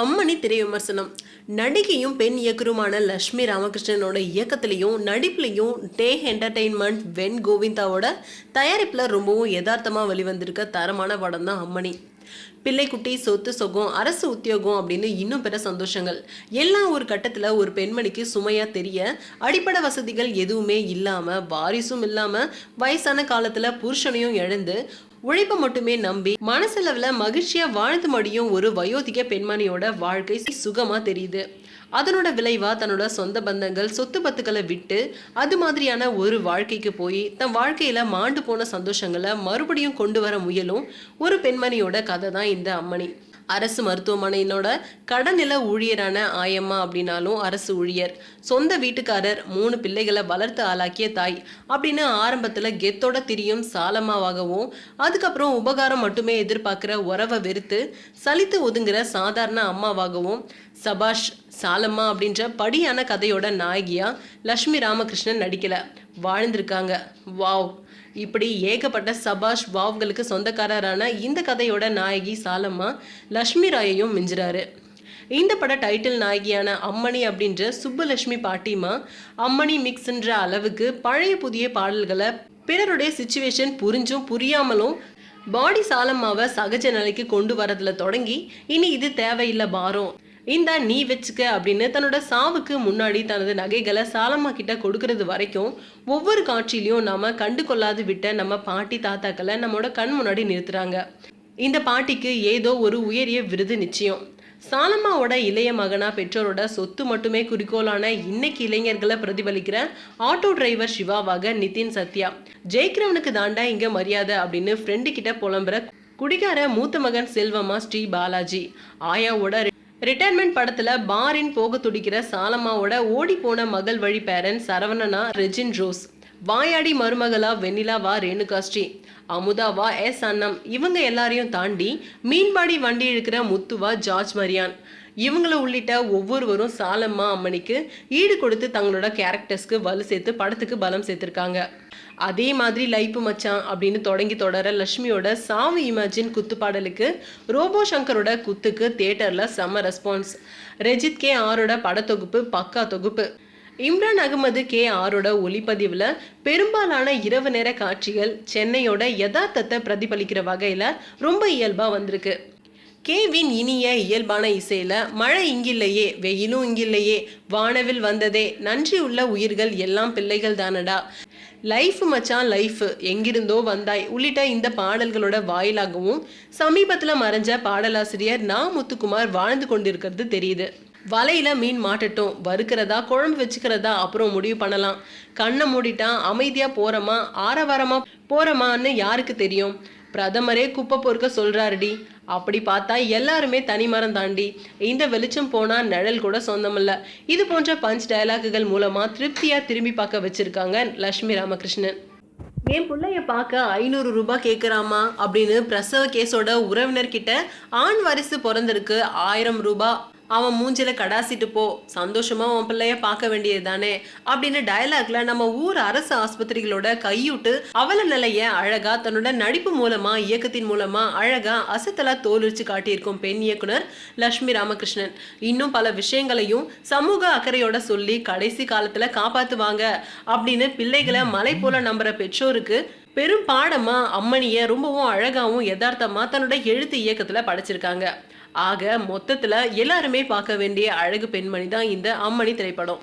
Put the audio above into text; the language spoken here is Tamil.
அம்மணி திரை விமர்சனம் நடிகையும் பெண் இயக்குருமான லட்சுமி ராமகிருஷ்ணனோட இயக்கத்திலையும் நடிப்புலையும் டே என்டர்டெயின்மெண்ட் வென் கோவிந்தாவோட தயாரிப்பில் ரொம்பவும் யதார்த்தமாக வெளிவந்திருக்க தரமான படம் தான் அம்மணி. பிள்ளைக்குட்டி சொத்து சொகம் அரசு உத்தியோகம் அப்படின்னு இன்னும் பிற சந்தோஷங்கள். எல்லாம் ஒரு கட்டத்தில் ஒரு பெண்மணிக்கு சுமையாக தெரிய அடிப்படை வசதிகள் எதுவுமே இல்லாமல் வாரிசும் இல்லாமல் வயசான காலத்தில் புருஷனையும் இழந்து உழைப்பை மட்டுமே நம்பி மனசளவில் மகிழ்ச்சியாக வாழ்ந்து மடியும் ஒரு வயோதிக பெண்மணியோட வாழ்க்கை சுகமாக தெரியுது. அதனோட விளைவாக தன்னோட சொந்த பந்தங்கள் சொத்து பத்துக்களை விட்டு அது மாதிரியான ஒரு வாழ்க்கைக்கு போய் தன் வாழ்க்கையில் மாண்டு போன சந்தோஷங்களை மறுபடியும் கொண்டு வர முயலும் ஒரு பெண்மணியோட கதை தான் இந்த அம்மணி. அரசு மருத்துவமனையினோட கடநில ஊழியரான ஆயம்மா அப்படின்னாலும் அரசு ஊழியர். சொந்த வீட்டுக்காரர் மூணு பிள்ளைகளை வளர்த்து ஆளாக்கிய தாய். அப்படின்னு ஆரம்பத்தில் கெத்தோட திரியும் சாலம்மாவாகவும் அதுக்கப்புறம் உபகாரம் மட்டுமே எதிர்பார்க்குற உறவை வெறுத்து சலித்து ஒதுங்குற சாதாரண அம்மாவாகவும் சபாஷ் சாலம்மா அப்படின்ற படியான கதையோட நாயகியா லக்ஷ்மி ராமகிருஷ்ணன் நடிக்கல. வாழ்ந்திருக்காங்க. வாவ். இப்படி ஏகப்பட்ட சபாஷ் வாவ்களுக்கு சொந்தக்காரரான இந்த கதையோட நாயகி சாலம்மா லக்ஷ்மி ராயையும் மிஞ்சுறாரு. இந்த பட டைட்டில் நாயகியான அம்மணி அப்படின்ற சுப்புலட்சுமி பாட்டிமா அம்மணி மிக்ஸ்ன்ற அளவுக்கு பழைய புதிய பாடல்களை பிறருடைய சுச்சுவேஷன் புரிஞ்சும் புரியாமலும் பாடி சாலம்மாவை சகஜ நிலைக்கு கொண்டு வரதுல தொடங்கி இனி இது தேவையில்லை பாரம் இந்த நீ வச்சுக்க அப்படின்னு தன்னோட சாவுக்கு முன்னாடி தனது நகைகளை சாலம்மா கிட்ட கொடுக்கறது வரைக்கும் ஒவ்வொரு காட்சியிலையும் நாம கண்டு கொள்ளாது விட்ட நம்ம பாட்டி தாத்தாக்களை நம்மளோட கண் முன்னாடி நிறுத்துறாங்க. இந்த பாட்டிக்கு ஏதோ ஒரு உயரிய விருது நிச்சயம். சாலம்மாவோட இளைய மகனா பெற்றோரோட சொத்து மட்டுமே குறிக்கோளான இன்னைக்கு இளைஞர்களை பிரதிபலிக்கிற ஆட்டோ டிரைவர் சிவாவாக நிதின் சத்யா. ஜெயிக்கிறவனுக்கு தாண்டா இங்க மரியாதை அப்படின்னு ஃப்ரெண்டு கிட்ட புலம்புற குடிகார மூத்த மகன் செல்வமா ஸ்ரீ பாலாஜி. ஆயாவோட ரிட்டையர்மெண்ட் படத்துல பாரின் போக துடிக்கிற சாலம்மாவோட ஓடி போன மகள் வழி பேரன் சரவணனா ரெஜின் ரோஸ். வாயாடி மருமகளா வெண்ணிலாவா ரேணுகா ஸ்ரீ. அமுதாவா எஸ் அண்ணம். இவங்க எல்லாரையும் தாண்டி மீன்பாடி வண்டி இழுக்கிற முத்துவா ஜார்ஜ் மரியான். இவங்களை உள்ளிட்ட ஒவ்வொருவரும் சாலம்மா அம்மனிக்கு ஈடு கொடுத்து தங்களோட கேரக்டர்ஸ்க்கு வலு சேர்த்து படத்துக்கு பலம் சேர்த்துருக்காங்க. அதே மாதிரி லைப்பு மச்சான் அப்படின்னு தொடங்கி தொடர லக்ஷ்மியோட சாவு இமேஜின் குத்து பாடலுக்கு ரோபோ சங்கரோட குத்துக்கு தேட்டரில் செம்ம ரெஸ்பான்ஸ். ரெஜித் கே ஆரோட படத்தொகுப்பு பக்கா தொகுப்பு. இம்ரான் அகமது கே ஆரோட ஒளிப்பதிவில் பெரும்பாலான இரவு நேர காட்சிகள் சென்னையோட யதார்த்தத்தை பிரதிபலிக்கிற வகையில் ரொம்ப இயல்பாக வந்திருக்கு. கேவின் இனிய இயல்பான இசையில மழை இங்கில்லையே வெயிலும் இங்கில்லையே வானவில் வந்ததே நன்றி உள்ள உயிர்கள் எல்லாம் பிள்ளைகள் தானடா. லைஃப் மச்சான் லைஃப் எங்கிருந்தோ வந்தாய். உள்ளிட்ட இந்த பாடல்களோட வாயிலாகவும் சமீபத்தில் மறைஞ்ச பாடலாசிரியர் நா. முத்துக்குமார் வாழ்ந்து கொண்டிருக்கிறது தெரியுது. வலையில மீன் மாட்டட்டும் வறுக்கிறதா குழம்பு வச்சுக்கிறதா அப்புறம் முடிவு பண்ணலாம். கண்ணை மூடிட்டா அமைதியா போறோமா ஆரவாரமா போறோமான்னு யாருக்கு தெரியும்? பிரதமரே குப்பை பொறுக்க சொல்கிறாருடி அப்படி பார்த்தா எல்லாருமே தனிமரம் தாண்டி இந்த வெளிச்சம் போனால் நிழல் கூட சொந்தமில்ல. இது போன்ற பஞ்ச் டயலாக்குகள் மூலமாக திருப்தியாக திரும்பி பார்க்க வச்சுருக்காங்க லட்சுமி ராமகிருஷ்ணன். என் பிள்ளைய பார்க்க ஐநூறு ரூபாய் கேட்குறாமா அப்படின்னு பிரசவ கேஸோட உறவினர்கிட்ட ஆண் வாரிசு பிறந்திருக்கு ஆயிரம் ரூபாய் அவன் மூஞ்சில கடாசிட்டு போ சந்தோஷமா உன் பிள்ளைய பார்க்க வேண்டியது தானே அப்படின்னு டயலாக்ல நம்ம ஊர் அரசு ஆஸ்பத்திரிகளோட கையூட்டு அவல நிலைய அழகா தன்னோட நடிப்பு மூலமா இயக்கத்தின் மூலமா அழகா அசத்தலா தோலுரிச்சு காட்டியிருக்கும் பெண் இயக்குனர் லட்சுமி ராமகிருஷ்ணன். இன்னும் பல விஷயங்களையும் சமூக அக்கறையோட சொல்லி கடைசி காலத்துல காப்பாத்துவாங்க அப்படின்னு பிள்ளைகளை மலை போல நம்புற பெற்றோருக்கு பெரும் பாடமா அம்மணிய ரொம்பவும் அழகாவும் யதார்த்தமா தன்னோட எழுத்து இயக்கத்துல படைச்சிருக்காங்க. ஆக மொத்தத்தில் எல்லாருமே பார்க்க வேண்டிய அழகு பெண்மணி தான் இந்த அம்மணி திரைப்படம்.